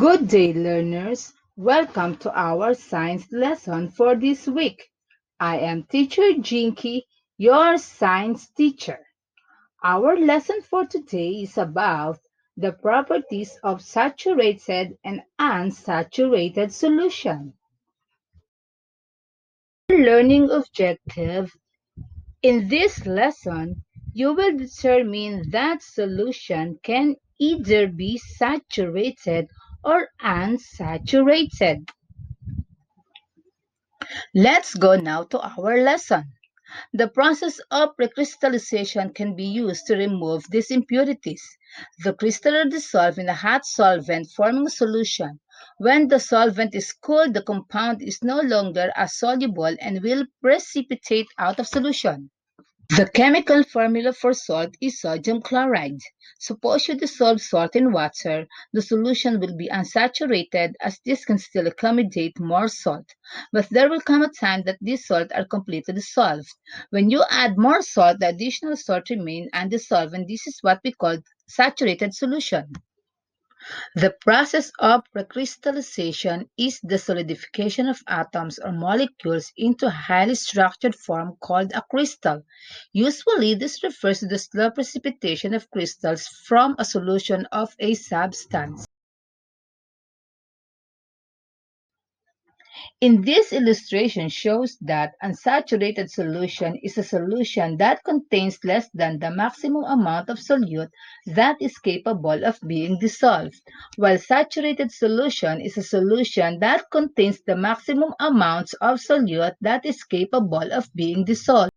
Good day, learners. Welcome to our science lesson for this week. I am teacher Jinky, your science teacher. Our lesson for today is about the properties of saturated and unsaturated solution. Learning objective. In this lesson, you will determine that solution can either be saturated or unsaturated. Let's go now to our lesson. The process of recrystallization can be used to remove these impurities. The crystal are dissolved in a hot solvent forming a solution. When the solvent is cooled, the compound is no longer as soluble and will precipitate out of solution. The chemical formula for salt is sodium chloride. Suppose you dissolve salt in water, the solution will be unsaturated as this can still accommodate more salt. But there will come a time that these salts are completely dissolved. When you add more salt, the additional salt remains undissolved and this is what we call saturated solution. The process of recrystallization is the solidification of atoms or molecules into a highly structured form called a crystal. Usually, this refers to the slow precipitation of crystals from a solution of a substance. In this illustration shows that unsaturated solution is a solution that contains less than the maximum amount of solute that is capable of being dissolved, while saturated solution is a solution that contains the maximum amounts of solute that is capable of being dissolved.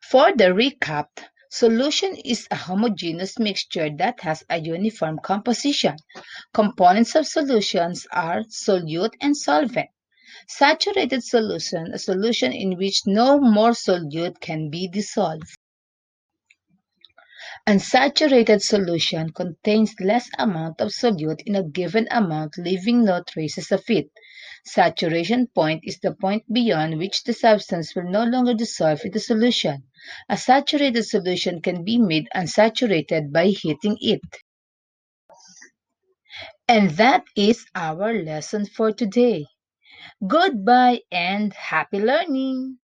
For the recap, Solution is a homogeneous mixture that has a uniform composition. Components of solutions are solute and solvent. Saturated solution, a solution in which no more solute can be dissolved. Unsaturated solution contains less amount of solute in a given amount leaving no traces of it. Saturation point is the point beyond which the substance will no longer dissolve in the solution. A saturated solution can be made unsaturated by heating it. And that is our lesson for today. Goodbye and happy learning!